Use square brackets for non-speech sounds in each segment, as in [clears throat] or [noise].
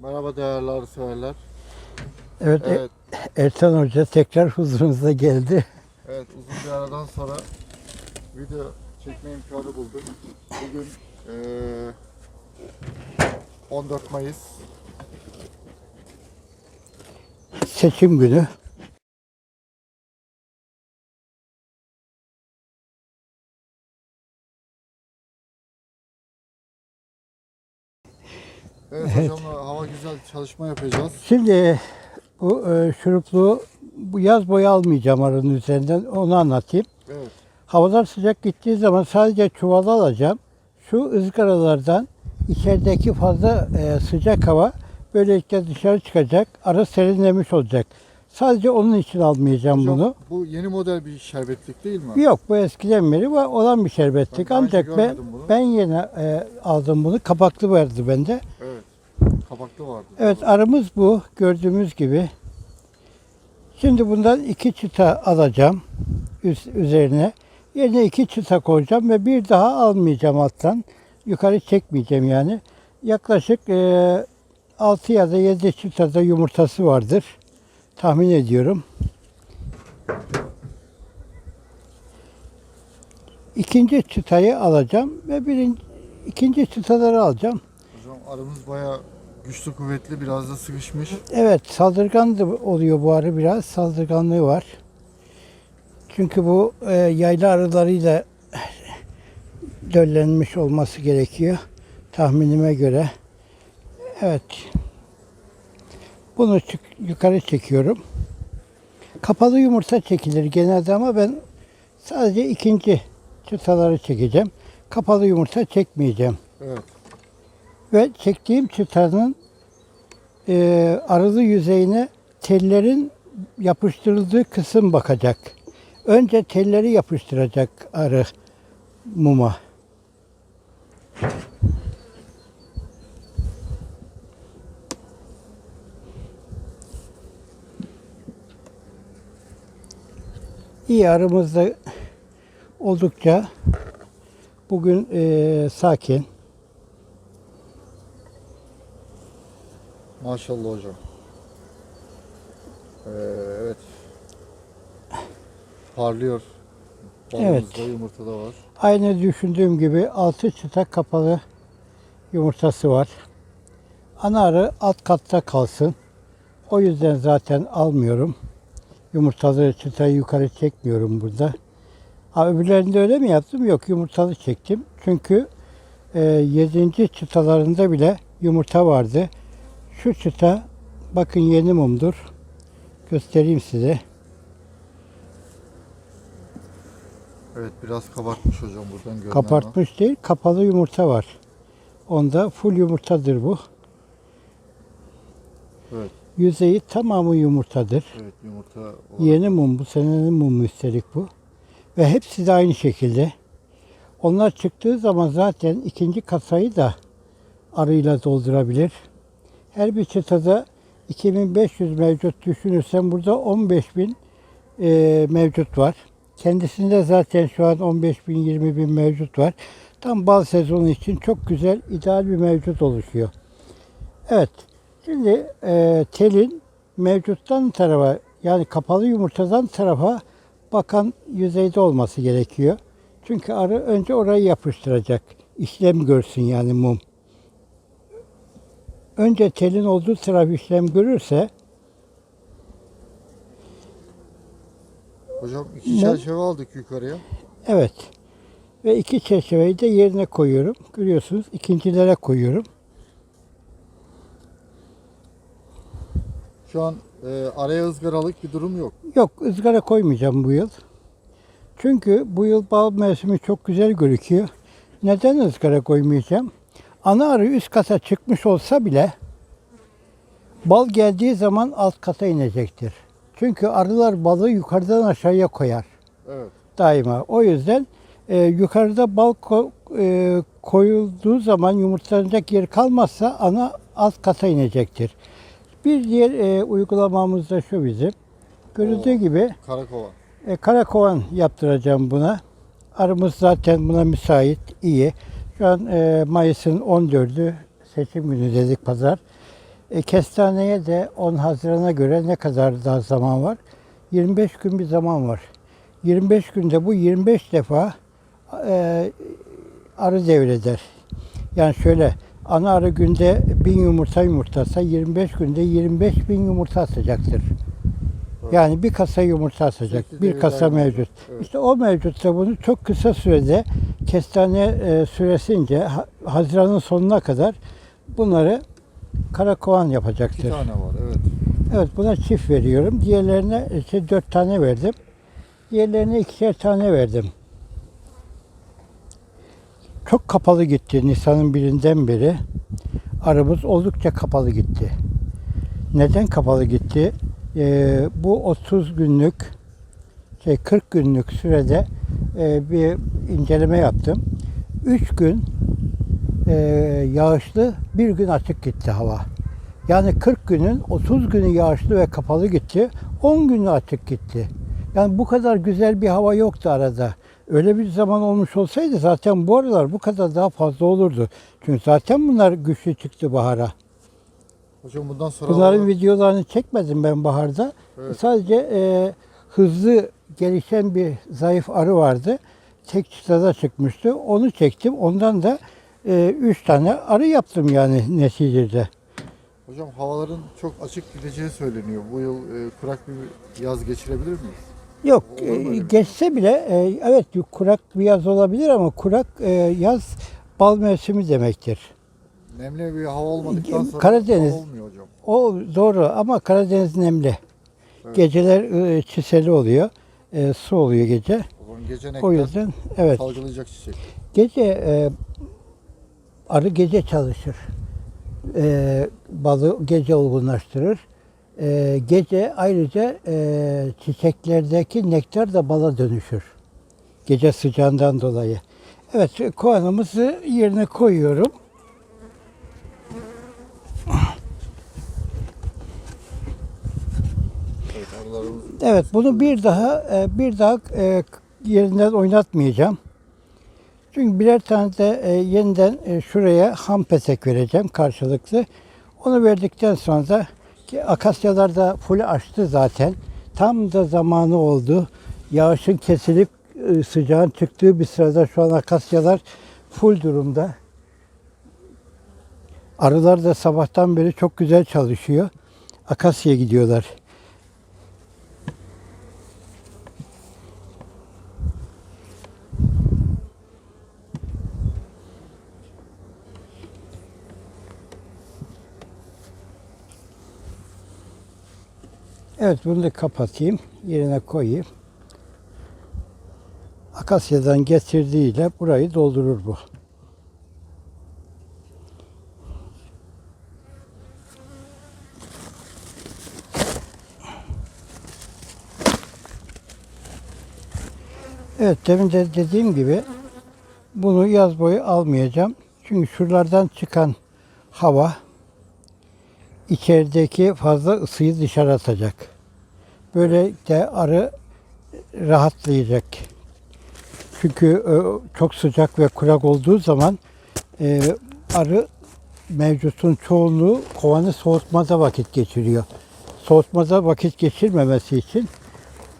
Merhaba değerli arı severler. Evet, E- Evet, Ertan Hoca tekrar huzurunuza geldi. evet uzun bir aradan sonra video çekme imkanı bulduk. Bugün eee 14 Mayıs. Seçim günü. Evet, hocamla güzel çalışma yapacağız. Şimdi bu e, şuruplu bu yaz boyu almayacağım arının üzerinden onu anlatayım. Evet, Havalar sıcak gittiği zaman sadece çuvala alacağım. Şu ızgaralardan içerideki fazla e, sıcak hava böylelikle dışarı çıkacak. Arı serinlemiş olacak. Sadece onun için almayacağım hocam, bunu. bu yeni model bir şerbetlik değil mi? Yok bu eskiden beri var olan bir şerbetlik. Ben Ancak ben bunu. ben yeni e, aldım bunu. Kapaklı vardı bende. Evet, kapaklı vardı. Evet arımız bu gördüğümüz gibi. Şimdi bundan iki çıta alacağım üst, üzerine. Yerine iki çıta koyacağım ve bir daha almayacağım alttan. Yukarı çekmeyeceğim yani. Yaklaşık e, 6 ya da 7 çıtada yumurtası vardır. Tahmin ediyorum. İkinci çıtayı alacağım ve birinci, ikinci çıtaları alacağım. Hocam arımız bayağı güçlü kuvvetli biraz da sıkışmış. Evet saldırgan da oluyor bu arı biraz. Saldırganlığı var. Çünkü bu e, yayla arılarıyla [clears throat] döllenmiş olması gerekiyor. Tahminime göre. Evet. Bunu yukarı çekiyorum. Kapalı yumurta çekilir genelde ama ben sadece ikinci çıtaları çekeceğim. Kapalı yumurta çekmeyeceğim. Evet, Ve çektiğim çıtanın e, arılı yüzeyine tellerin yapıştırıldığı kısım bakacak. Önce telleri yapıştıracak arı muma. İyi arımız da oldukça bugün e, sakin. Maşallah hocam. Ee, evet. Parlıyor. Balımızda yumurta da var. Aynı düşündüğüm gibi altı çıta kapalı yumurtası var. Ana arı alt katta kalsın. O yüzden zaten almıyorum. Yumurtalı çıtayı yukarı çekmiyorum burada. Ha öbürlerinde öyle mi yaptım? Yok yumurtalı çektim. Çünkü e, 7. çıtalarında bile yumurta vardı. Şu çıta bakın yeni mumdur. Göstereyim size. Evet biraz kabartmış hocam buradan görünen Kapartmış değil, kapalı yumurta var. Onda full yumurtadır bu. Evet. Yüzeyi tamamı yumurtadır. Evet yumurta olarak- Yeni mum bu senenin mumu üstelik bu. Ve hepsi de aynı şekilde. Onlar çıktığı zaman zaten ikinci kasayı da arıyla doldurabilir. Her bir çıtada 2500 mevcut düşünürsem burada 15.000 e, mevcut var. Kendisinde zaten şu an 15 bin 20 bin mevcut var. Tam bal sezonu için çok güzel ideal bir mevcut oluşuyor. Evet. Şimdi e, telin mevcuttan tarafa yani kapalı yumurtadan tarafa bakan yüzeyde olması gerekiyor. Çünkü arı önce orayı yapıştıracak. İşlem görsün yani mum. Önce telin olduğu taraf işlem görürse Hocam iki çerçeve aldık yukarıya. evet ve iki çerçeveyi de yerine koyuyorum. Görüyorsunuz ikincilere koyuyorum. Şu an e, araya ızgaralık bir durum yok. Yok ızgara koymayacağım bu yıl. Çünkü bu yıl bal mevsimi çok güzel gözüküyor. Neden ızgara koymayacağım? Ana arı üst kata çıkmış olsa bile bal geldiği zaman alt kata inecektir. Çünkü arılar balı yukarıdan aşağıya koyar Evet. daima. O yüzden e, yukarıda bal ko- e, koyulduğu zaman yumurtlanacak yer kalmazsa ana alt kata inecektir. Bir diğer e, uygulamamız da şu bizim. Görüldüğü Oo. gibi Karakova. e, karakovan yaptıracağım buna. Arımız zaten buna müsait, iyi. Şu an e, Mayıs'ın 14'ü seçim günü dedik pazar. E, kestaneye de 10 Haziran'a göre ne kadar daha zaman var? 25 gün bir zaman var. 25 günde bu 25 defa e, arı devreder. Yani şöyle ana arı günde 1000 yumurta yumurtlasa 25 günde 25 bin yumurta atacaktır. Yani bir kasa yumurta atacak. Bir kasa mevcut. evet. İşte o mevcutsa bunu çok kısa sürede kestane e, süresince ha- Haziran'ın sonuna kadar bunları karakovan İki yapacaktır. tane var evet. Evet buna çift veriyorum. Diğerlerine işte dört tane verdim. Diğerlerine ikişer tane verdim. Çok kapalı gitti Nisan'ın birinden beri. Aramız oldukça kapalı gitti. Neden kapalı gitti? Ee, bu 30 günlük, şey 40 günlük sürede bir inceleme yaptım. 3 gün e, yağışlı, bir gün açık gitti hava. Yani 40 günün 30 günü yağışlı ve kapalı gitti. 10 günü açık gitti. Yani bu kadar güzel bir hava yoktu arada. Öyle bir zaman olmuş olsaydı zaten bu aralar bu kadar daha fazla olurdu. Çünkü zaten bunlar güçlü çıktı bahara. Hocam bundan sonra Bunların hava- videolarını çekmedim ben baharda. Evet. Sadece e, hızlı gelişen bir zayıf arı vardı. Tek çıtada çıkmıştı. Onu çektim. Ondan da 3 tane arı yaptım yani neticede. Hocam havaların çok açık gideceği söyleniyor. Bu yıl e, kurak bir yaz geçirebilir miyiz? Yok e, şey? geçse bile e, evet kurak bir yaz olabilir ama kurak e, yaz bal mevsimi demektir. Nemli bir hava olmadıktan sonra Karadeniz- hava olmuyor hocam. O doğru ama Karadeniz nemli. Evet. Geceler e, çiseli oluyor. E, su oluyor gece. Gece O yüzden evet. salgılayacak çiçek. Gece e, arı gece çalışır. E, balı gece olgunlaştırır. E, gece ayrıca e, çiçeklerdeki nektar da bala dönüşür. Gece sıcağından dolayı. Evet kovanımızı yerine koyuyorum. Evet, arılarımız Evet bunu bir daha e, bir daha e, yerinden oynatmayacağım. Çünkü birer tane de e, yeniden şuraya ham petek vereceğim karşılıklı. Onu verdikten sonra da ki akasyalar da full açtı zaten. Tam da zamanı oldu. Yağışın kesilip sıcağın çıktığı bir sırada şu an akasyalar full durumda. Arılar da sabahtan beri çok güzel çalışıyor. Akasya'ya gidiyorlar. Evet bunu da kapatayım. Yerine koyayım. Akasya'dan getirdiğiyle burayı doldurur bu. Evet demin de dediğim gibi bunu yaz boyu almayacağım. Çünkü şuralardan çıkan hava içerideki fazla ısıyı dışarı atacak. Böylelikle arı rahatlayacak. Çünkü e, çok sıcak ve kurak olduğu zaman e, arı mevcutun çoğunluğu kovanı soğutmada vakit geçiriyor. Soğutmada vakit geçirmemesi için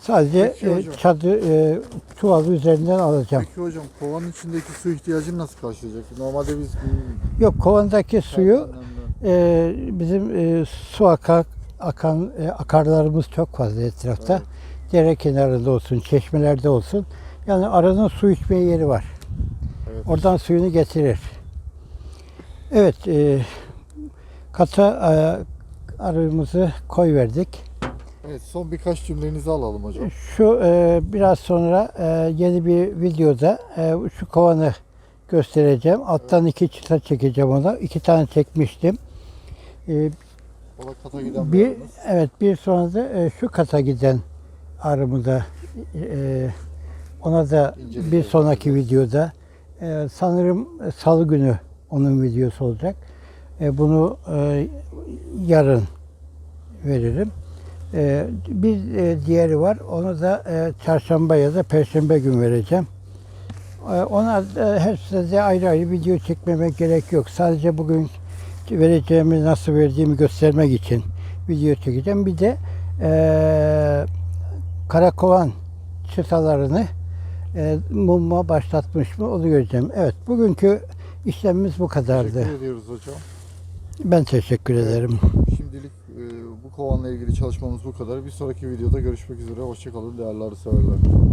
sadece e, hocam. çadı e, çuvalı üzerinden alacağım. Peki hocam kovanın içindeki su ihtiyacını nasıl karşılayacak? Normalde biz Yok kovandaki suyu Ee, bizim e, su akar, akan e, akarlarımız çok fazla etrafta. Evet. Dere kenarında olsun, çeşmelerde olsun. Yani aranın su içmeye yeri var. Evet. Oradan suyunu getirir. Evet, e, kata e, arımızı koy verdik. Evet son birkaç cümlenizi alalım hocam. Şu e, biraz sonra e, yeni bir videoda e, şu kovanı göstereceğim. Alttan iki çıta çekeceğim ona. İki tane çekmiştim. E, O kata giden Bir arımız. evet bir sonra da e, şu kata giden arımı da e, ona da bir İnceleyeceğiz. sonraki videoda e, sanırım salı günü onun videosu olacak. E, bunu e, yarın veririm. E, bir e, diğeri var. Onu da e, çarşamba ya da perşembe gün vereceğim. E, ona e, hepsine de ayrı ayrı video çekmeme gerek yok. Sadece bugün vereceğimi nasıl verdiğimi göstermek için video çekeceğim. Bir de eee karakovan çıtalarını e, mumma başlatmış mı onu göreceğim. Evet bugünkü işlemimiz bu kadardı. Teşekkür ediyoruz hocam. Ben teşekkür ederim. Şimdilik e, bu kovanla ilgili çalışmamız bu kadar. Bir sonraki videoda görüşmek üzere. Hoşçakalın değerli arı severler.